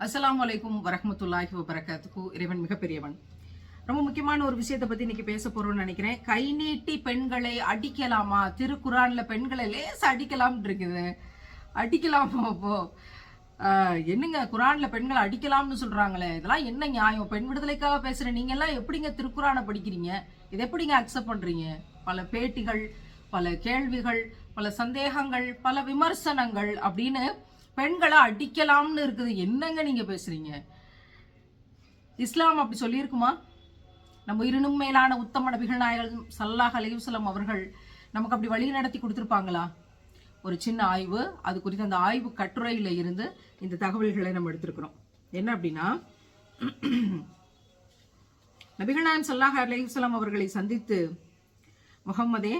அஸ்லாம் வலைக்கும் வரமத்துல்லாஹி வபரகாத்துக்கு இறைவன் மிகப்பெரியவன். ரொம்ப முக்கியமான ஒரு விஷயத்தை பத்தி இன்னைக்கு பேச போறோம்னு நினைக்கிறேன். கை நீட்டி பெண்களை அடிக்கலாமா? திருக்குறான்ல பெண்களை லேச அடிக்கலாம் இருக்குது. அடிக்கலாமா அப்போ? என்னங்க குரான்ல பெண்களை அடிக்கலாம்னு சொல்றாங்களே? இதெல்லாம் என்ன நியாயம்? பெண் விடுதலைக்காக பேசுற நீங்க எல்லாம் எப்படிங்க திருக்குறானை படிக்கிறீங்க? இதை எப்படிங்க அக்செப்ட் பண்றீங்க? பல பேட்டிகள் பல கேள்விகள் பல சந்தேகங்கள் பல விமர்சனங்கள் அப்படின்னு பெண்களை அடிக்கலாம்னு இருக்குது. என்னங்க நீங்க பேசுறீங்க? இஸ்லாம் அப்படி சொல்லியிருக்குமா? நம்ம இருணும் மேலான உத்தம நபிகள் நாயகம் சல்லாஹ் அலிவுசலம் அவர்கள் நமக்கு அப்படி வழி நடத்தி கொடுத்துருப்பாங்களா? ஒரு சின்ன ஆய்வு. அது குறித்து அந்த ஆய்வு கட்டுரையில் இருந்து இந்த தகவல்களை நம்ம எடுத்திருக்கிறோம். என்ன அப்படின்னா நபிகள் நாயம் சல்லாஹ் அலையுசலாம் அவர்களை சந்தித்து முகம்மதே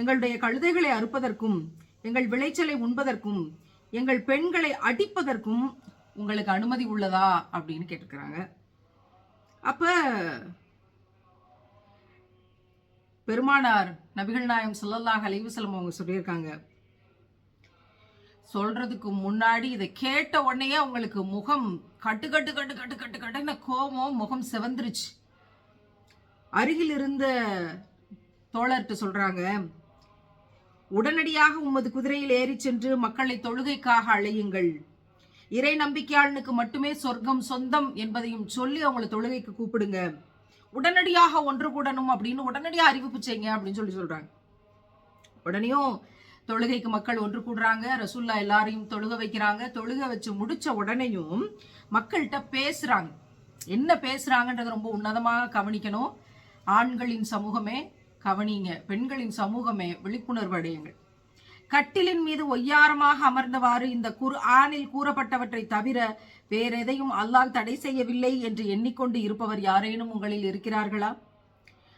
எங்களுடைய கழுதைகளை அறுப்பதற்கும் எங்கள் விளைச்சலை உண்பதற்கும் எங்கள் பெண்களை அடிப்பதற்கும் உங்களுக்கு அனுமதி உள்ளதா அப்படின்னு கேட்டிருக்கிறாங்க. அப்ப பெருமானார் நபிகள் நாயம் சொல்லலாக அலைஹி அவங்க சொல்லியிருக்காங்க. சொல்றதுக்கு முன்னாடி இதை கேட்ட உடனே அவங்களுக்கு முகம் கட்டு கட்டு கட்டு கட்டு கட்டு கட்டுன்னு கோபம் முகம் செவந்துருச்சு. அருகில் இருந்த தோழர்கிட்ட சொல்றாங்க உடனடியாக உமது குதிரையில் ஏறிச் சென்று மக்களை தொழுகைக்காக அழையுங்கள். இறை நம்பிக்கையாளனுக்கு மட்டுமே சொர்க்கம் சொந்தம் என்பதையும் சொல்லி அவங்கள தொழுகைக்கு கூப்பிடுங்க. உடனடியாக ஒன்று கூடணும் அப்படின்னு உடனடியாக அறிவிப்பு செய்யுங்க அப்படின்னு சொல்லி சொல்றாங்க. உடனேயும் தொழுகைக்கு மக்கள் ஒன்று கூடுறாங்க ரசூல்லா எல்லாரையும் தொழுக வைக்கிறாங்க. தொழுக வச்சு முடிச்ச உடனேயும் மக்கள்கிட்ட பேசுறாங்க. என்ன பேசுறாங்கன்றத ரொம்ப உன்னதமாக கவனிக்கணும். ஆண்களின் சமூகமே கவனிங்க பெண்களின் சமூகமே விழிப்புணர்வு அடையுங்கள். கட்டிலின் மீது ஒய்யாரமாக அமர்ந்தவாறு இந்த குர் ஆணில் கூறப்பட்டவற்றை தவிர வேற எதையும் அல்லால் தடை செய்யவில்லை என்று எண்ணிக்கொண்டு இருப்பவர் யாரேனும் உங்களில் இருக்கிறார்களா?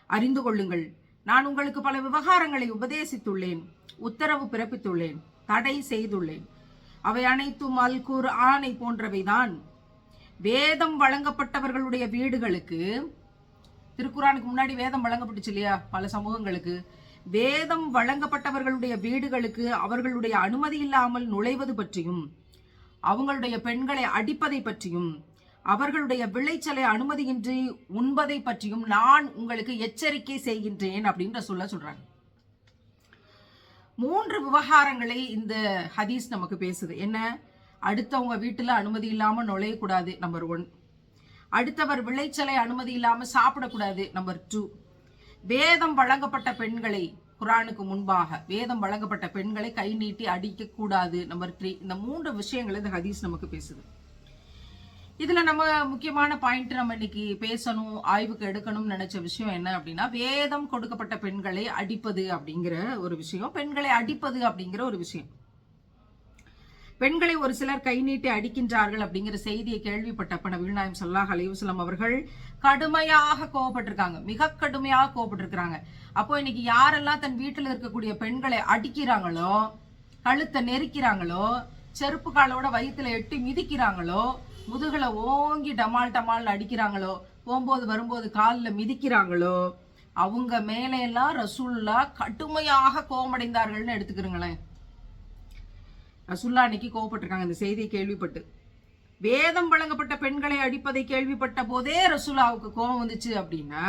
அறிந்து கொள்ளுங்கள் நான் உங்களுக்கு பல விவகாரங்களை உபதேசித்துள்ளேன் உத்தரவு பிறப்பித்துள்ளேன் தடை செய்துள்ளேன். அவை அனைத்தும் அல் குர் ஆணை போன்றவைதான். வேதம் வழங்கப்பட்டவர்களுடைய வீடுகளுக்கு திருக்குறானுக்கு முன்னாடி வேதம் வழங்கப்பட்டுச்சு இல்லையா? பல சமூகங்களுக்கு. வேதம் வழங்கப்பட்டவர்களுடைய வீடுகளுக்கு அவர்களுடைய அனுமதி இல்லாமல் நுழைவது பற்றியும் அவங்களுடைய பெண்களை அடிப்பதை பற்றியும் அவர்களுடைய விளைச்சலை அனுமதியின்றி உண்பதை பற்றியும் நான் உங்களுக்கு எச்சரிக்கை செய்கின்றேன் அப்படின்ற சொல்ல சொல்றாங்க. மூன்று விவகாரங்களை இந்த ஹதீஸ் நமக்கு பேசுது. என்ன? அடுத்தவங்க வீட்டுல அனுமதி இல்லாமல் நுழையக்கூடாது நம்பர் ஒன் அடுத்தவர் விளைச்சலை அனுமதி இல்லாம சாப்பிடக்கூடாது நம்பர் டூ வேதம் வழங்கப்பட்ட பெண்களை குரானுக்கு முன்பாக வேதம் வழங்கப்பட்ட பெண்களை கை நீட்டி அடிக்கக்கூடாது நம்பர் த்ரீ இந்த மூன்று விஷயங்களை இந்த ஹதீஸ் நமக்கு பேசுது. இதுல நம்ம முக்கியமான பாயிண்ட் நம்ம இன்னைக்கு பேசணும் ஆய்வுக்கு எடுக்கணும்னு நினைச்ச விஷயம் என்ன அப்படின்னா வேதம் கொடுக்கப்பட்ட பெண்களை அடிப்பது அப்படிங்கிற ஒரு விஷயம் பெண்களை அடிப்பது அப்படிங்கிற ஒரு விஷயம். பெண்களை ஒரு சிலர் கை நீட்டி அடிக்கின்றார்கள் அப்படிங்கிற செய்தியை கேள்விப்பட்டப்ப நபிகள் நாயம் சல்லாஹ் அலைவசலம் அவர்கள் கடுமையாக கோவப்பட்டிருக்காங்க. மிக கடுமையாக கோவப்பட்டிருக்கிறாங்க. அப்போ இன்னைக்கு யாரெல்லாம் தன் வீட்டில் இருக்கக்கூடிய பெண்களை அடிக்கிறாங்களோ கழுத்தை நெரிக்கிறாங்களோ செருப்பு காலோட வயிற்றுல எட்டி மிதிக்கிறாங்களோ முதுகலை ஓங்கி டமால் டமால் அடிக்கிறாங்களோ போகும்போது வரும்போது காலில் மிதிக்கிறாங்களோ அவங்க மேலையெல்லாம் ரசூல்லா கடுமையாக கோவமடைந்தார்கள்னு எடுத்துக்கிறீங்களேன். ரசுல்லா அன்னைக்கு கோவப்பட்டிருக்காங்க இந்த செய்தியை கேள்விப்பட்டு. வேதம் வழங்கப்பட்ட பெண்களை அடிப்பதை கேள்விப்பட்ட போதே ரசுல்லாவுக்கு கோபம் வந்துச்சு அப்படின்னா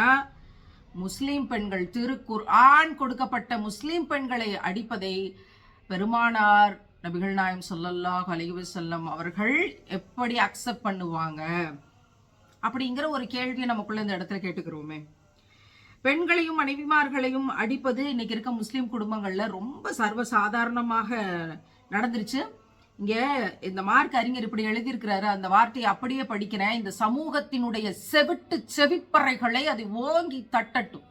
முஸ்லீம் பெண்கள் திருக்குர் ஆண் கொடுக்கப்பட்ட முஸ்லீம் பெண்களை அடிப்பதை பெருமானார் நபிகள் நாயம் சொல்லல்லாஹ் அலைஹி செல்லம் அவர்கள் எப்படி அக்செப்ட் பண்ணுவாங்க? அப்படிங்கிற ஒரு கேள்வியை நமக்குள்ள இந்த இடத்துல கேட்டுக்கிறோமே. பெண்களையும் மனைவிமார்களையும் அடிப்பது இன்னைக்கு இருக்க முஸ்லீம் குடும்பங்களில் ரொம்ப சர்வசாதாரணமாக நடந்துருச்சு. இங்கே இந்த மார்க் அறிஞர் இப்படி எழுதியிருக்கிறாரு. அந்த வார்த்தையை அப்படியே படிக்கிறேன். இந்த சமூகத்தினுடைய செவிட்டு செவிப்பறைகளை அது ஓங்கி தட்டட்டும்.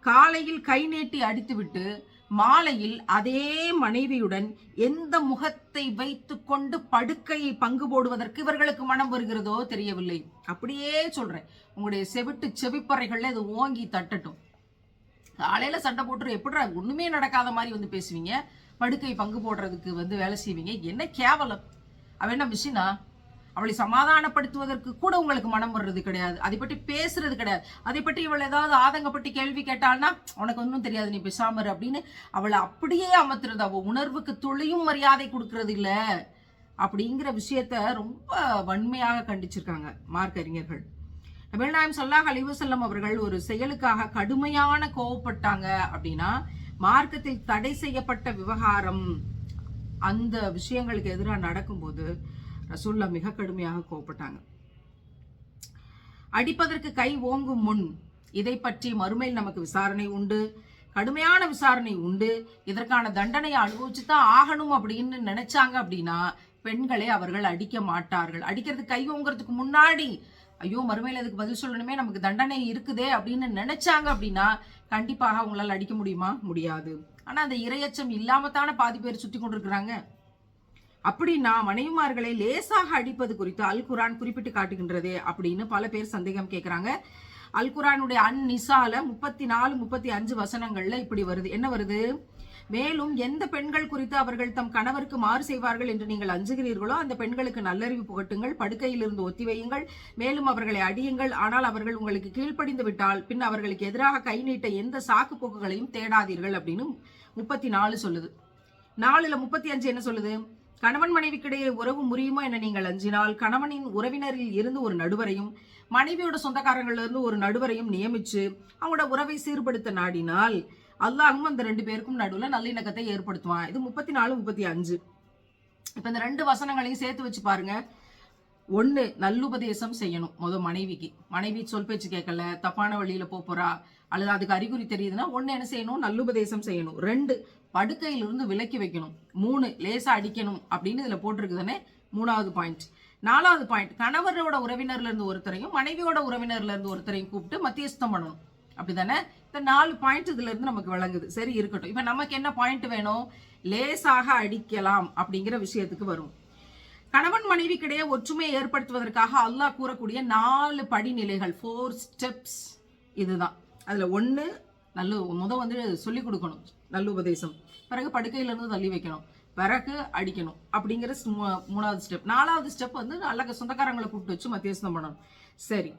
காலையில் கை நீட்டி அடித்துவிட்டு மாலையில் அதே மனைவியுடன் எந்த முகத்தை வைத்து கொண்டு படுக்கையை பங்கு போடுவதற்கு இவர்களுக்கு மனம் வருகிறதோ தெரியவில்லை. அப்படியே சொல்றேன். உங்களுடைய செவிட்டு செவிப்பறைகள்ல அது ஓங்கி தட்டட்டும். காலையில சண்டை போட்டு எப்படிடா? ஒண்ணுமே நடக்காத மாதிரி வந்து பேசுவீங்க. படுக்கை பங்கு போடுறதுக்கு வந்து வேலை செய்வீங்க. என்ன கேவலம்? அவன் என்ன மிஷினா? அவளை சமாதானப்படுத்துவதற்கு கூட உங்களுக்கு மனம் வர்றது கிடையாது. அதை பற்றி பேசுறது கிடையாது. அதை பற்றி இவள் ஏதாவது ஆதங்கப்பட்டு கேள்வி கேட்டாள்னா உனக்கு ஒன்றும் தெரியாது நீ பேசாம அப்படின்னு அவளை அப்படியே அமர்த்துறது அவள் உணர்வுக்கு துளியும் மரியாதை கொடுக்கறது இல்ல அப்படிங்கிற விஷயத்த ரொம்ப வன்மையாக கண்டிச்சிருக்காங்க மார்க் அறிஞர்கள் நபிநாயம் சொல்லாஹ் அலிவசல்லம் அவர்கள் ஒரு செயலுக்காக கடுமையான கோவப்பட்டாங்க அப்படின்னா மார்க்கத்தில் தடை செய்யப்பட்ட விவகாரம் அந்த விஷயங்களுக்கு எதிராக நடக்கும்போது ரசூல்லா மிக கடுமையாக கோவப்பட்டாங்க. அடிப்பதற்கு கை ஓங்கும் முன் இதை பற்றி மறுமையில் நமக்கு விசாரணை உண்டு. கடுமையான விசாரணை உண்டு. இதற்கான தண்டனையை அனுபவிச்சு தான் ஆகணும் அப்படின்னு நினைச்சாங்க அப்படின்னா பெண்களை அவர்கள் அடிக்க மாட்டார்கள். அடிக்கிறது கை ஓங்குறதுக்கு முன்னாடி ஐயோ மறுமையில் அதுக்கு பதில் சொல்லணுமே நமக்கு தண்டனை இருக்குதே அப்படின்னு நினைச்சாங்க அப்படின்னா கண்டிப்பாக அவங்களால அடிக்க முடியுமா? முடியாது. ஆனா அந்த இரையச்சம் இல்லாம தானே பாதி பேர் சுத்தி கொண்டிருக்கிறாங்க. அப்படின்னா மனைவிமார்களை லேசாக அடிப்பது குறித்து அல் குரான் குறிப்பிட்டு காட்டுகின்றது அப்படின்னு பல பேர் சந்தேகம் கேட்குறாங்க அல் குரானுடைய அன் நிசால முப்பத்தி நாலு முப்பத்தி அஞ்சு வசனங்கள்ல இப்படி வருது. என்ன வருது? மேலும் எந்த பெண்கள் குறித்து அவர்கள் தம் கணவருக்கு மாறு செய்வார்கள் என்று நீங்கள் அஞ்சுகிறீர்களோ அந்த பெண்களுக்கு நல்லறிவு புகட்டுங்கள் படுக்கையிலிருந்து ஒத்தி வையுங்கள் மேலும் அவர்களை அடியுங்கள். ஆனால் அவர்கள் உங்களுக்கு கீழ்ப்படிந்து விட்டால் பின் அவர்களுக்கு எதிராக கை நீட்ட எந்த சாக்கு போக்குகளையும் தேடாதீர்கள் அப்படின்னு முப்பத்தி நாலு சொல்லுது. நாலுல முப்பத்தி அஞ்சு என்ன சொல்லுது? கணவன் மனைவிக்கிடையே உறவு முறியுமோ என நீங்கள் அஞ்சினால் கணவனின் உறவினரில் இருந்து ஒரு நடுவரையும் மனைவியோட சொந்தக்காரங்கள்ல இருந்து ஒரு நடுவரையும் நியமிச்சு அவங்களோட உறவை சீர்படுத்த நாடினால் அல்லாஹும் அந்த ரெண்டு பேருக்கும் நடுவில் நல்லிணக்கத்தை ஏற்படுத்துவான். இது முப்பத்தி நாலு முப்பத்தி அஞ்சு இப்ப இந்த ரெண்டு வசனங்களையும் சேர்த்து வச்சு பாருங்க. ஒன்று நல்லுபதேசம் செய்யணும் முத மனைவிக்கு. மனைவி சொல் பேச்சு கேட்கல தப்பான வழியில போப் போறா அல்லது அதுக்கு அறிகுறி தெரியுதுன்னா ஒண்ணு என்ன செய்யணும்? நல்லுபதேசம் செய்யணும். ரெண்டு படுக்கையிலிருந்து விலக்கி வைக்கணும். மூணு லேசா அடிக்கணும் அப்படின்னு இதுல போட்டிருக்குதானே மூணாவது பாயிண்ட் நாலாவது பாயிண்ட் கணவரோட உறவினர்ல இருந்து ஒருத்தரையும் மனைவியோட உறவினர்ல இருந்து ஒருத்தரையும் கூப்பிட்டு மத்தியஸ்தம் பண்ணணும். அப்படிதானே? இந்த நாலு பாயிண்ட் இதுல இருந்து நமக்கு விளங்குது. சரி இருக்கட்டும். இப்ப நமக்கு என்ன பாயிண்ட் வேணும்? லேசாக அடிக்கலாம் அப்படிங்கிற விஷயத்துக்கு வரும். கணவன் மனைவிக்கிடையே ஒற்றுமையை ஏற்படுத்துவதற்காக அல்லாஹ் கூறக்கூடிய நாலு படிநிலைகள் ஃபோர் ஸ்டெப்ஸ் இதுதான். அதுல ஒன்று நல்ல முத வந்து சொல்லி கொடுக்கணும் நல்ல உபதேசம். பிறகு படுக்கையிலேருந்து தள்ளி வைக்கணும். பிறகு அடிக்கணும் அப்படிங்கிற மூணாவது ஸ்டெப் நாலாவது ஸ்டெப் வந்து நல்ல சொந்தக்காரங்களை கூப்பிட்டு வச்சு மத்தியஸ்தம் பண்ணணும். சரி.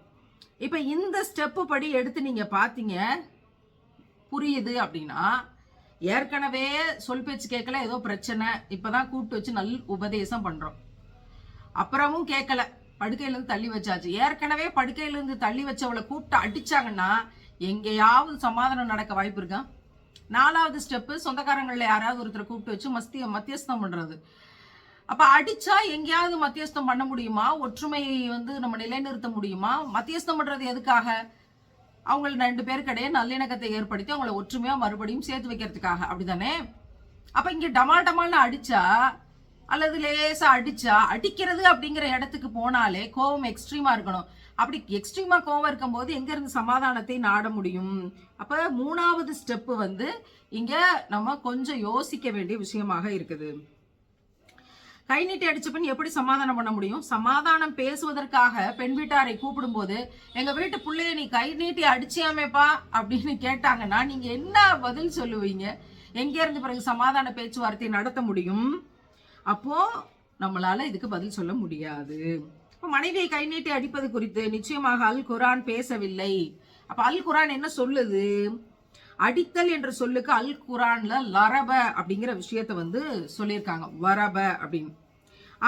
இப்போ இந்த ஸ்டெப்பு படி எடுத்து நீங்க பாத்தீங்க புரியுது அப்படின்னா ஏற்கனவே சொல் பேச்சு கேட்கல ஏதோ பிரச்சனை. இப்பதான் கூப்பிட்டு வச்சு நல் உபதேசம் பண்றோம். அப்புறமும் கேட்கல. படுக்கையில இருந்து தள்ளி வச்சாச்சு. ஏற்கனவே படுக்கையிலேருந்து தள்ளி வச்சவளை கூப்பிட்டு அடிச்சாங்கன்னா எங்கேயாவது சமாதானம் நடக்க வாய்ப்பு இருக்கா? நாலாவது ஸ்டெப்பு சொந்தக்காரங்களில் யாராவது ஒருத்தரை கூப்பிட்டு வச்சு மஸ்திய மத்தியஸ்தம் பண்றது. அப்ப அடிச்சா எங்கேயாவது மத்தியஸ்தம் பண்ண முடியுமா? ஒற்றுமையை வந்து நம்ம நிலைநிறுத்த முடியுமா? மத்தியஸ்தம் பண்றது எதுக்காக? அவங்க ரெண்டு பேருக்கிடையே நல்லிணக்கத்தை ஏற்படுத்தி அவங்கள ஒற்றுமையா மறுபடியும் சேர்த்து வைக்கிறதுக்காக. அப்படிதானே? அப்ப இங்க டமால் டமால்னு அடிச்சா அல்லது லேசா அடிச்சா அடிக்கிறது அப்படிங்கிற இடத்துக்கு போனாலே கோவம் எக்ஸ்ட்ரீமா இருக்கணும். அப்படி எக்ஸ்ட்ரீமா கோவம் இருக்கும்போது எங்க இருந்து சமாதானத்தை நாட முடியும்? அப்ப மூணாவது ஸ்டெப் வந்து இங்க நம்ம கொஞ்சம் யோசிக்க வேண்டிய விஷயமாக இருக்குது. கை நீட்டி அடிச்ச பின் எப்படி சமாதானம் பண்ண முடியும்? சமாதானம் பேசுவதற்காக பெண் வீட்டாரை கூப்பிடும்போது எங்க வீட்டு பிள்ளைய நீ கை நீட்டி அடிச்சியாமேப்பா அப்படின்னு கேட்டாங்கன்னா நீங்க என்ன பதில் சொல்லுவீங்க? எங்க இருந்து பிறகு சமாதான பேச்சுவார்த்தை நடத்த முடியும்? அப்போ நம்மளால இதுக்கு பதில் சொல்ல முடியாது. அப்ப மனைவியை கை நீட்டி அடிப்பது குறித்து நிச்சயமாக அல் குரான் பேசவில்லை. அப்ப அல் குரான் என்ன சொல்லுது? அடித்தல் என்ற சொல்லுக்கு அல் குரான்ல லரப அப்படிங்கிற விஷயத்த வந்து சொல்லியிருக்காங்க. வரப அப்படின்னு.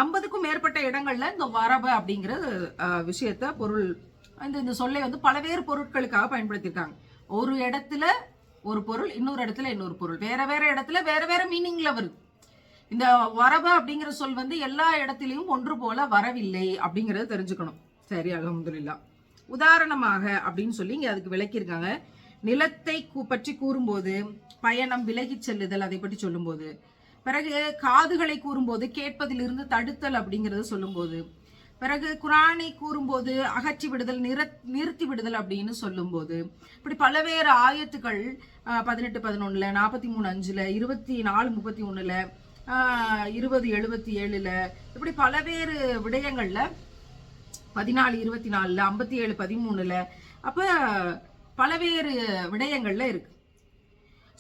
ஐம்பதுக்கும் மேற்பட்ட இடங்கள்ல இந்த வரபு அப்படிங்கிற விஷயத்த பொருள் இந்த இந்த சொல்லை வந்து பலவேறு பொருட்களுக்காக பயன்படுத்தியிருக்காங்க. ஒரு இடத்துல ஒரு பொருள் இன்னொரு இடத்துல இன்னொரு பொருள். வேற வேற இடத்துல வேற வேற மீனிங்ல வருது. இந்த வரவு அப்படிங்கிற சொல் வந்து எல்லா இடத்துலையும் ஒன்று போல வரவில்லை அப்படிங்கறத தெரிஞ்சுக்கணும். சரி அலமதுல்லா உதாரணமாக அப்படின்னு சொல்லி இங்க அதுக்கு விளக்கியிருக்காங்க. நிலத்தை பற்றி கூறும்போது பயணம் விலகிச் செல்லுதல் அதை பற்றி சொல்லும்போது பிறகு காதுகளை கூறும்போது கேட்பதிலிருந்து தடுத்தல் அப்படிங்கிறத சொல்லும்போது பிறகு குரானை கூறும்போது அகற்றி விடுதல் நிற நிறுத்தி விடுதல் அப்படின்னு சொல்லும்போது இப்படி பலவேறு ஆயத்துக்கள் பதினெட்டு பதினொன்றில் நாற்பத்தி மூணு அஞ்சில் இருபத்தி நாலு முப்பத்தி ஒன்றில் இருபது எழுபத்தி ஏழில் இப்படி பலவேறு விடயங்களில் பதினாலு இருபத்தி நாலுல ஐம்பத்தி ஏழு பதிமூணில் அப்போ பலவேறு விடயங்களில் இருக்குது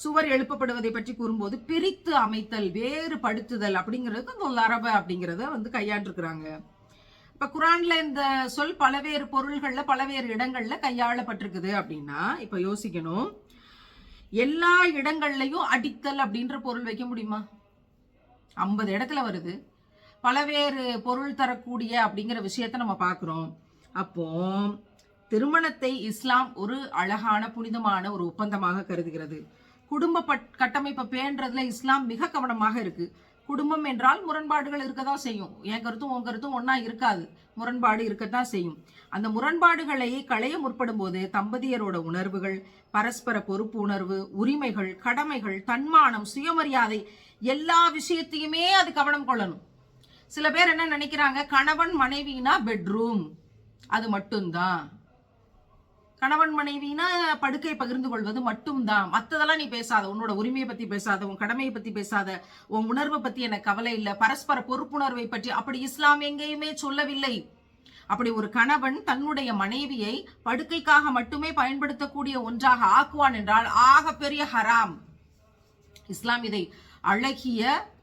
சுவர் எழுப்பப்படுவதை பற்றி கூறும்போது பிரித்து அமைத்தல் வேறுபடுத்துதல் அப்படிங்கிறது இந்த லரப அப்படிங்கிறத வந்து கையாண்டிருக்கிறாங்க. இப்ப குரான்ல இந்த சொல் பலவேறு பொருள்கள்ல பலவேறு இடங்கள்ல கையாளப்பட்டிருக்குது அப்படின்னா இப்ப யோசிக்கணும். எல்லா இடங்கள்லையும் அடித்தல் அப்படின்ற பொருள் வைக்க முடியுமா? ஐம்பது இடத்துல வருது. பலவேறு பொருள் தரக்கூடிய அப்படிங்கிற விஷயத்த நம்ம பார்க்குறோம். அப்போ திருமணத்தை இஸ்லாம் ஒரு அழகான புனிதமான ஒரு ஒப்பந்தமாக கருதுகிறது. குடும்ப பட்- கட்டமைப்பை பேன்றதுல இஸ்லாம் மிக கவனமாக இருக்கு. குடும்பம் என்றால் முரண்பாடுகள் இருக்கதான் செய்யும். என் கருத்தும் உன் கருத்தும் ஒண்ணா இருக்காது. முரண்பாடு இருக்கத்தான் செய்யும். அந்த முரண்பாடுகளை களைய முற்படும் போது தம்பதியரோட உணர்வுகள் பரஸ்பர பொறுப்பு உணர்வு உரிமைகள் கடமைகள் தன்மானம் சுயமரியாதை எல்லா விஷயத்தையுமே அது கவனம் கொள்ளணும். சில பேர் என்ன நினைக்கிறாங்க? கணவன் மனைவினா பெட்ரூம். அது மட்டும்தான். கணவன் மனைவினா படுக்கை பகிர்ந்து கொள்வது மட்டும்தான். மற்றதெல்லாம் நீ பேசாத. உன்னோட உரிமையை பத்தி பேசாத. உன் கடமையை பத்தி பேசாத. உன் உணர்வை பத்தி எனக்கு கவலை இல்லை. பரஸ்பர பொறுப்புணர்வை பற்றி அப்படி இஸ்லாம் எங்கேயுமே சொல்லவில்லை. அப்படி ஒரு கணவன் தன்னுடைய மனைவியை படுக்கைக்காக மட்டுமே பயன்படுத்தக்கூடிய ஒன்றாக ஆக்குவான் என்றால் ஆக பெரிய ஹராம். இஸ்லாம் இதை அழகிய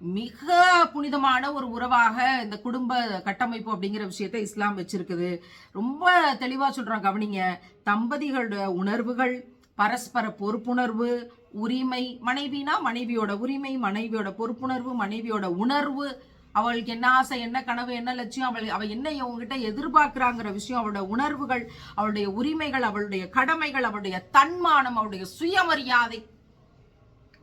மிக புனிதமான ஒரு உறவாக இந்த குடும்ப கட்டமைப்பு அப்படிங்கிற விஷயத்தை இஸ்லாம் வச்சிருக்குது. ரொம்ப தெளிவாக சொல்கிறாங்க கவனிங்க. தம்பதிகளோட உணர்வுகள் பரஸ்பர பொறுப்புணர்வு உரிமை மனைவினா மனைவியோட உரிமை மனைவியோட பொறுப்புணர்வு மனைவியோட உணர்வு. அவளுக்கு என்ன ஆசை என்ன கனவு என்ன லட்சியம் அவள் அவள் என்ன இவங்ககிட்ட எதிர்பார்க்குறாங்கிற விஷயம் அவளோட உணர்வுகள் அவளுடைய உரிமைகள் அவளுடைய கடமைகள் அவளுடைய தன்மானம் அவளுடைய சுயமரியாதை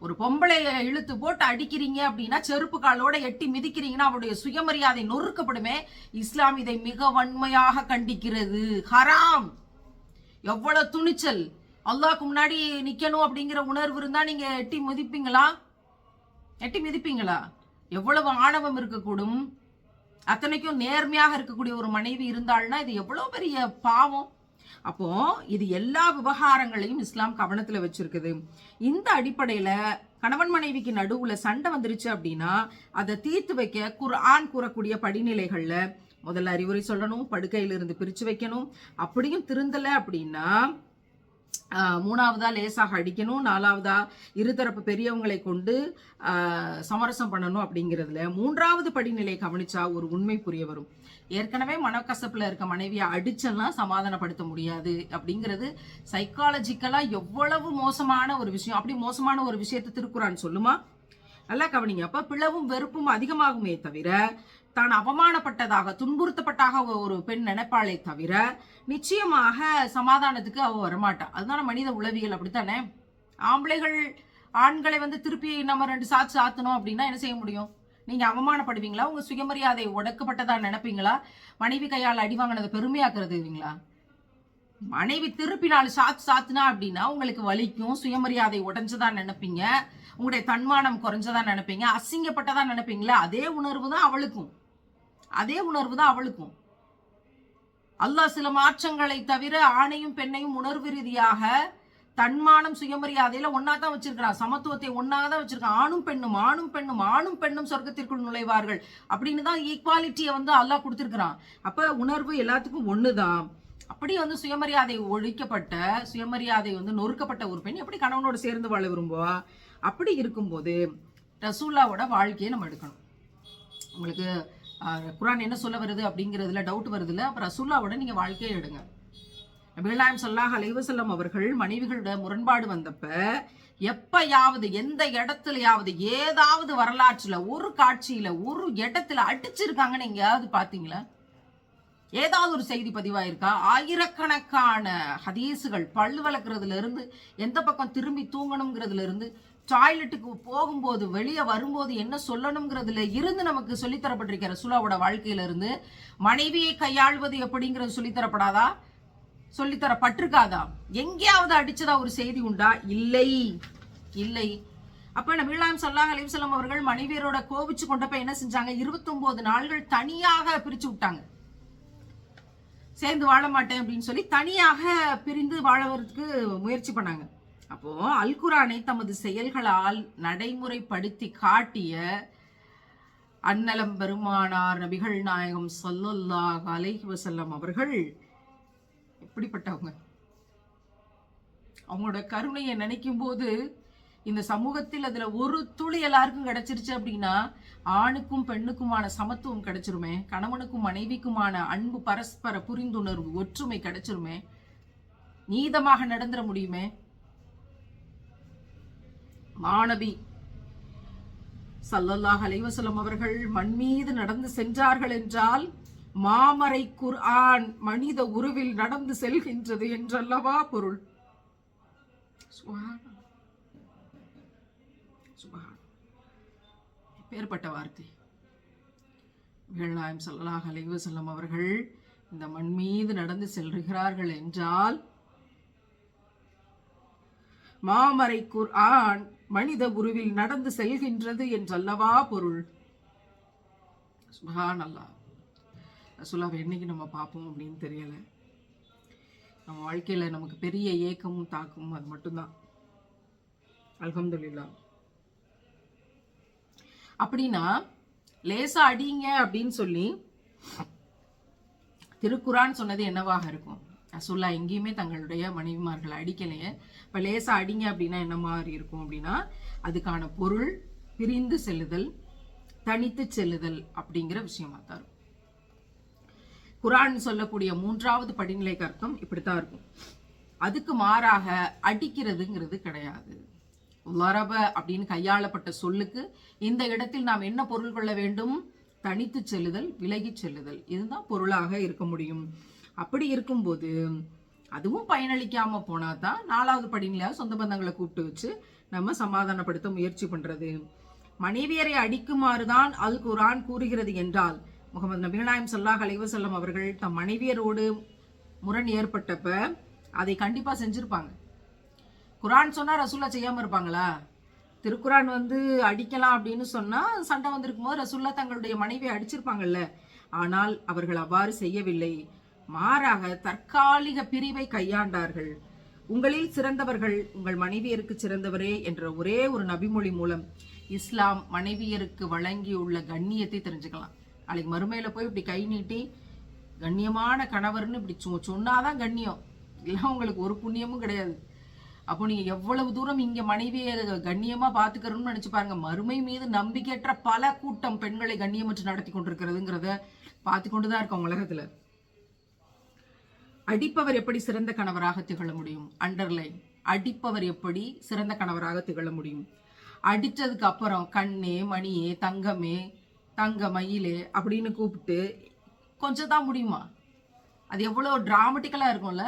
ஒரு பொம்பளைய இழுத்து போட்டு அடிக்கிறீங்க அப்படின்னா செருப்பு காலோட எட்டி மிதிக்கிறீங்கன்னா அவருடைய சுயமரியாதை நொறுக்கப்படுமே. இஸ்லாம் இதை மிக வன்மையாக கண்டிக்கிறது. ஹராம். எவ்வளவு துணிச்சல். அல்லாஹ்க்கு முன்னாடி நிக்கணும் அப்படிங்கிற உணர்வு இருந்தா நீங்க எட்டி மிதிப்பீங்களா? எட்டி மிதிப்பீங்களா? எவ்வளவு ஆணவம் இருக்கக்கூடும். அத்தனைக்கும் நேர்மையாக இருக்கக்கூடிய ஒரு மனைவி இருந்தாள்னா இது எவ்வளவு பெரிய பாவம். அப்போ இது எல்லா விவகாரங்களையும் இஸ்லாம் கவனத்துல வச்சிருக்குது. இந்த அடிப்படையில கணவன் மனைவிக்கு நடுவுல சண்டை வந்துருச்சு அப்படின்னா அதை தீர்த்து வைக்க குர்ஆன் கூறக்கூடிய படிநிலைகள்ல முதல்ல அறிவுரை சொல்லணும் படுக்கையில இருந்து பிரிச்சு வைக்கணும். அப்படியும் திருந்தலை அப்படின்னா ஆஹ், மூணாவதா லேசாக அடிக்கணும் நாலாவதா இருதரப்பு பெரியவங்களை கொண்டு ஆஹ், சமரசம் பண்ணணும் அப்படிங்கிறதுல மூன்றாவது படிநிலை கவனிச்சா ஒரு உண்மை புரிய வரும். ஏற்கனவே மனக்கசப்பில் இருக்க மனைவியை அடிச்செல்லாம் சமாதானப்படுத்த முடியாது அப்படிங்கிறது சைக்காலஜிக்கலாக எவ்வளவு மோசமான ஒரு விஷயம். அப்படி மோசமான ஒரு விஷயத்தை திருக்குறான் சொல்லுமா? நல்லா கவனிங்க. அப்போ பிளவும் வெறுப்பும் அதிகமாகுமே தவிர தான் அவமானப்பட்டதாக துன்புறுத்தப்பட்டாக ஒரு பெண் நினைப்பாளே தவிர நிச்சயமாக சமாதானத்துக்கு அவ வரமாட்டா. அதுதான மனித உளவியல் அப்படித்தானே? ஆம்பளைகள் ஆண்களை வந்து திருப்பி நம்ம ரெண்டு சாத்து சாத்தணும் அப்படின்னா என்ன செய்ய முடியும்? நீங்கள் அவமானப்படுவீங்களா? உங்கள் சுயமரியாதை உடக்கப்பட்டதா நினைப்பீங்களா? மனைவி கையால் அடி வாங்கினதை பெருமையாக்குறதுங்களா மனைவி திருப்பி நாலு சாத்து சாத்துனா அப்படின்னா உங்களுக்கு வலிக்கும் சுயமரியாதை உடைஞ்சதா நினைப்பீங்க. உங்களுடைய தன்மானம் குறைஞ்சதான் நினைப்பீங்க. அசிங்கப்பட்டதான் நினைப்பீங்களா? அதே உணர்வு தான் அவளுக்கும். அதே உணர்வு தான் அவளுக்கும். அல்லாஹ் சில மாற்றங்களை தவிர ஆணையும் பெண்ணையும் உணர்வு ரீதியாக தன்மானம் சுயமரியாதையில ஒன்னா தான் வச்சிருக்கிறான் சமத்துவத்தை ஒன்னா தான் வச்சிருக்கான் ஆணும் பெண்ணும் ஆணும் பெண்ணும் ஆணும் பெண்ணும் சொர்க்கத்திற்குள் நுழைவார்கள் அப்படின்னு தான் ஈக்குவாலிட்டியை வந்து அல்லாஹ் கொடுத்துருக்குறான் அப்ப உணர்வு எல்லாத்துக்கும் ஒண்ணுதான். அப்படி வந்து சுயமரியாதை ஒழிக்கப்பட்ட சுயமரியாதை வந்து நொறுக்கப்பட்ட ஒரு பெண் எப்படி கணவனோட சேர்ந்து வாழ விரும்புவா? அப்படி இருக்கும்போது ரசூல்லாவோட வாழ்க்கையை நம்ம எடுக்கணும். உங்களுக்கு குரான் என்ன சொல்ல வருது அப்படிங்கிறதுல டவுட் வருதுல்ல. அப்ப ரசூல்லாவோட நீங்க வாழ்க்கையை எடுங்க. நபிகளாயம் சொல்லாஹ் அலைவசல்லம் அவர்கள் மனைவிகளோட முரண்பாடு வந்தப்ப எப்பயாவது எந்த இடத்துலயாவது ஏதாவது வரலாற்றுல ஒரு காட்சியில ஒரு இடத்துல அடிச்சிருக்காங்கன்னு எங்கேயாவது பாத்தீங்களா ஏதாவது ஒரு செய்தி பதிவாயிருக்கா? ஆயிரக்கணக்கான ஹதீஸுகள் பல்லு வளர்க்குறதுல இருந்து எந்த பக்கம் திரும்பி தூங்கணுங்கிறதுல இருந்து டாய்லெட்டுக்கு போகும்போது வெளியே வரும்போது என்ன சொல்லணுங்கிறதுல இருந்து நமக்கு சொல்லித்தரப்பட்டிருக்கிற சுலாவோட வாழ்க்கையில இருந்து மனைவியை கையாள்வது எப்படிங்கிறது சொல்லித்தரப்படாதா? சொல்லித்தரப்பட்டிருக்காதா எங்கேயாவது அடிச்சதா ஒரு செய்தி உண்டா? இல்லை. இல்லை. அப்ப நபிலாம் சொல்லாஹ் அலிவசல்லம் அவர்கள் மனைவியரோட கோவிச்சு கொண்டப்ப என்ன செஞ்சாங்க? 29 நாள்கள் தனியாக பிரிச்சு விட்டாங்க. சேர்ந்து வாழ மாட்டேன் அப்படின்னு சொல்லி தனியாக பிரிந்து வாழவதற்கு முயற்சி பண்ணாங்க. அப்போ அல் குரானை தமது செயல்களால் நடைமுறைப்படுத்தி காட்டிய அன்னலம் பெருமானார் நபிகள் நாயகம் ஸல்லல்லாஹு அலைஹி வசல்லம் அவர்கள் எப்படிப்பட்டவங்க அவங்களோட கருணையை நினைக்கும் போது இந்த சமூகத்தில் அதுல ஒரு துளி எல்லாருக்கும் கிடைச்சிருச்சு அப்படின்னா ஆணுக்கும் பெண்ணுக்குமான சமத்துவம் கிடைச்சிருமே கணவனுக்கும் மனைவிக்குமான அன்பு பரஸ்பர புரிந்துணர்வு ஒற்றுமை கிடைச்சிருமே நீதமாக நடந்துட முடியுமே? மாணவி சல்லல்லாஹ் அலைவசலம் அவர்கள் மண் மீது நடந்து சென்றார்கள் என்றால் மாமரை குர்ஆன் மனித உருவில் நடந்து செல்கின்றது என்றல்லவா பொருள்? பேர்பட்ட வார்த்தை. வேளாயம் சல்லாஹ் அலைவசல்லம் அவர்கள் இந்த மண் மீது நடந்து செல்கிறார்கள் என்றால் மாமரை குர்ஆன் மனித உருவில் நடந்து செல்கின்றது என்றல்லவா பொருள்? சுபஹான் அல்லாஹ் சுலாவை என்னைக்கு நம்ம பார்ப்போம் அப்படின்னு தெரியல. நம்ம வாழ்க்கையில நமக்கு பெரிய ஏக்கமும் தாக்கமும் அது மட்டும்தான். அல்ஹம்துலில்லாஹ் அப்படின்னா லேசா அடிங்க அப்படின்னு சொல்லி திருக்குறான் சொன்னது என்னவாக இருக்கும்? ரசூல்லா எங்கேயுமே தங்களுடைய மனைவிமார்களை அடிக்கலையே. இப்போ லேசா அடிங்க அப்படின்னா என்ன மாதிரி இருக்கும் அப்படின்னா அதுக்கான பொருள் பிரிந்து செல்லுதல் தனித்து செல்லுதல் அப்படிங்கிற விஷயமா தான் இருக்கும். குரான் சொல்லக்கூடிய மூன்றாவது படிநிலை அர்த்தம் இப்படித்தான் இருக்கும். அதுக்கு மாறாக அடிக்கிறதுங்கிறது கிடையாது. லரப அப்படின்னு கையாளப்பட்ட சொல்லுக்கு இந்த இடத்தில் நாம் என்ன பொருள் கொள்ள வேண்டும்? தனித்து செல்லுதல் விலகி செல்லுதல். இதுதான் பொருளாக இருக்க முடியும். அப்படி இருக்கும்போது அதுவும் பயனளிக்காம போனா தான் நாலாவது படிநிலையாக சொந்த பந்தங்களை கூப்பிட்டு வச்சு நம்ம சமாதானப்படுத்த முயற்சி பண்றது. மனைவியரை அடிக்குமாறு தான் அல் குரான் கூறுகிறது என்றால் முகமது நபிநாயம் சொல்லாஹ் அலைவசல்லம் அவர்கள் தம் மனைவியரோடு முரண் ஏற்பட்டப்ப அதை கண்டிப்பாக செஞ்சுருப்பாங்க. குரான் சொன்னால் ரசூல்லா செய்யாமல் இருப்பாங்களா? திருக்குரான் வந்து அடிக்கலாம் அப்படின்னு சொன்னால் சண்டை வந்திருக்கும் போது ரசூல்லா தங்களுடைய மனைவியை அடிச்சிருப்பாங்கல்ல. ஆனால் அவர்கள் அவ்வாறு செய்யவில்லை. மாறாக தற்காலிக பிரிவை கையாண்டார்கள். உங்களில் சிறந்தவர்கள் உங்கள் மனைவியருக்கு சிறந்தவரே என்ற ஒரே ஒரு நபிமொழி மூலம் இஸ்லாம் மனைவியருக்கு வழங்கியுள்ள கண்ணியத்தை தெரிஞ்சுக்கலாம். நாளைக்கு மறுமையில் போய் இப்படி கை நீட்டி கண்ணியமான கணவர்னு இப்படி சொ சொன்னாதான் கண்ணியம். இல்லை உங்களுக்கு ஒரு புண்ணியமும் கிடையாது. அப்போ நீங்கள் எவ்வளவு தூரம் இங்கே மனைவியை கண்ணியமாக பார்த்துக்கறோம்னு நினச்சி பாருங்க. மறுமை மீது நம்பிக்கையற்ற பல கூட்டம் பெண்களை கண்ணியமற்று நடத்தி கொண்டிருக்கிறதுங்கிறத பார்த்து கொண்டு தான் இருக்கோம் உலகத்தில். அடிப்பவர் எப்படி சிறந்த கணவராக திகழ முடியும்? அண்டர்லைன் அடிப்பவர் எப்படி சிறந்த கணவராக திகழ முடியும்? அடித்ததுக்கு அப்புறம் கண்ணே மணியே தங்கமே தங்க மயிலே அப்படின்னு கூப்பிட்டு கொஞ்சம் தான் முடியுமா? அது எவ்வளோ டிராமட்டிக்கலாக இருக்கும்ல?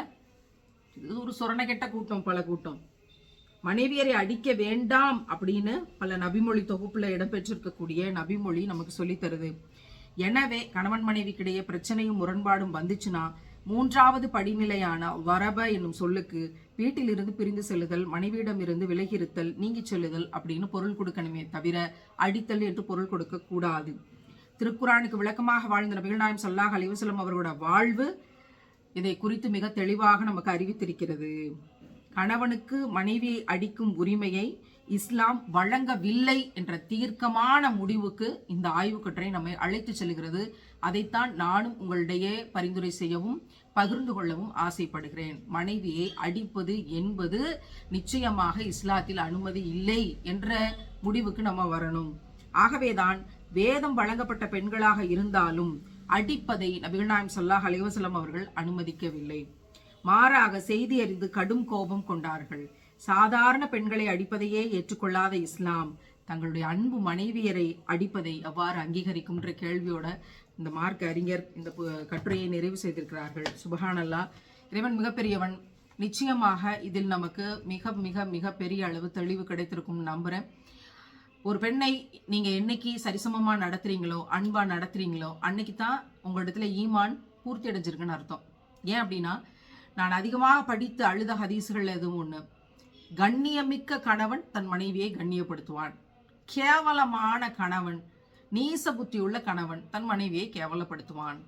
இது ஒரு சுரணக்கெட்ட கூட்டம் பல கூட்டம். மனைவியரை அடிக்க வேண்டாம் அப்படின்னு பல நபிமொழி தொகுப்பில் இடம்பெற்றிருக்கக்கூடிய நபிமொழி நமக்கு சொல்லித்தருது எனவே கணவன் மனைவிக்கிடையே பிரச்சனையும் முரண்பாடும் வந்துச்சுன்னா மூன்றாவது படிநிலையான வரப என்னும் சொல்லுக்கு வீட்டிலிருந்து பிரிந்து செல்லுதல் மனைவியிடம் இருந்து விலகியிருத்தல் நீங்கி செல்லுதல் அப்படின்னு பொருள் கொடுக்கணுமே தவிர அடித்தல் என்று பொருள் கொடுக்க கூடாது. திருக்குறானுக்கு விளக்கமாக வாழ்ந்த நபிகள்நாயம் சொல்லாஹ் அலிவசலம் அவர்களோட வாழ்வு இதை குறித்து மிக தெளிவாக நமக்கு அறிவித்திருக்கிறது. கணவனுக்கு மனைவியை அடிக்கும் உரிமையை இஸ்லாம் வழங்கவில்லை என்ற தீர்க்கமான முடிவுக்கு இந்த ஆய்வுக்கட்டுரை நம்மை அழைத்து செல்கிறது. அதைத்தான் நானும் உங்களிடையே பரிந்துரை செய்யவும் பகிர்ந்து கொள்ளவும் ஆசைப்படுகிறேன். மனைவியை அடிப்பது என்பது நிச்சயமாக இஸ்லாத்தில் அனுமதி இல்லை என்ற முடிவுக்கு நம்ம வரணும். ஆகவேதான் வேதம் வழங்கப்பட்ட பெண்களாக இருந்தாலும் அடிப்பதை நபிகள் நாயம் சொல்லாஹ் அலைவசலம் அவர்கள் அனுமதிக்கவில்லை. மாறாக செய்தி அறிந்து கடும் கோபம் கொண்டார்கள். சாதாரண பெண்களை அடிப்பதையே ஏற்றுக்கொள்ளாத இஸ்லாம் தங்களுடைய அன்பு மனைவியரை அடிப்பதை எவ்வாறு அங்கீகரிக்கும்ன்ற கேள்வியோட இந்த மார்க் அறிஞர் இந்த கட்டுரையை நிறைவு செய்திருக்கிறார்கள். சுபஹானல்லா. இறைவன் மிகப்பெரியவன். நிச்சயமாக இதில் நமக்கு மிக மிக மிக பெரிய அளவு தெளிவு கிடைத்திருக்கும் நம்புகிறேன் ஒரு பெண்ணை நீங்கள் என்னைக்கு சரிசமமாக நடத்துகிறீங்களோ அன்பாக நடத்துகிறீங்களோ அன்னைக்கு தான் உங்களிடத்துல ஈமான் பூர்த்தி அடைஞ்சிருக்குன்னு அர்த்தம். ஏன் அப்படின்னா நான் அதிகமாக படித்து அழுத ஹதீஸுகள் எதுவும் ஒன்று கண்ணியமிக்க கணவன் தன் மனைவியை கண்ணியப்படுத்துவான். கேவலமான கணவன் நீச புத்தியுள்ள கணவன் தன் மனைவியை கேவலப்படுத்துவான்.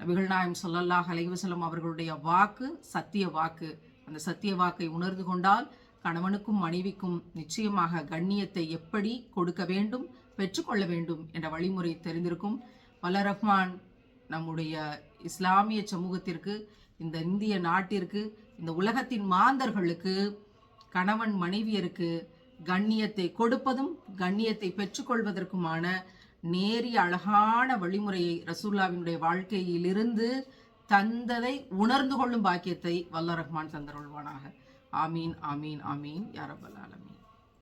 நபிகள் நாயம் சொல்லல்லாஹ் அலைவசலம் அவர்களுடைய வாக்கு சத்திய வாக்கு. அந்த சத்திய வாக்கை உணர்ந்து கொண்டால் கணவனுக்கும் மனைவிக்கும் நிச்சயமாக கண்ணியத்தை எப்படி கொடுக்க வேண்டும் பெற்றுக்கொள்ள வேண்டும் என்ற வழிமுறை தெரிந்திருக்கும். வல்ல ரஹ்மான் நம்முடைய இஸ்லாமிய சமூகத்திற்கு இந்த இந்திய நாட்டிற்கு இந்த உலகத்தின் மாந்தர்களுக்கு கணவன் மனைவியருக்கு கண்ணியத்தை கொடுப்பதும் கண்ணியத்தை பெற்றுக்கொள்வதற்குமான நேரிய அழகான வழிமுறையை ரசூல்லாவினுடைய வாழ்க்கையிலிருந்து தந்ததை உணர்ந்து கொள்ளும் பாக்கியத்தை வல்ல ரஹ்மான் தந்தருள்வானாக. ஆமீன் ஆமீன் ஆமீன். யாரபல் ஆலமீன்.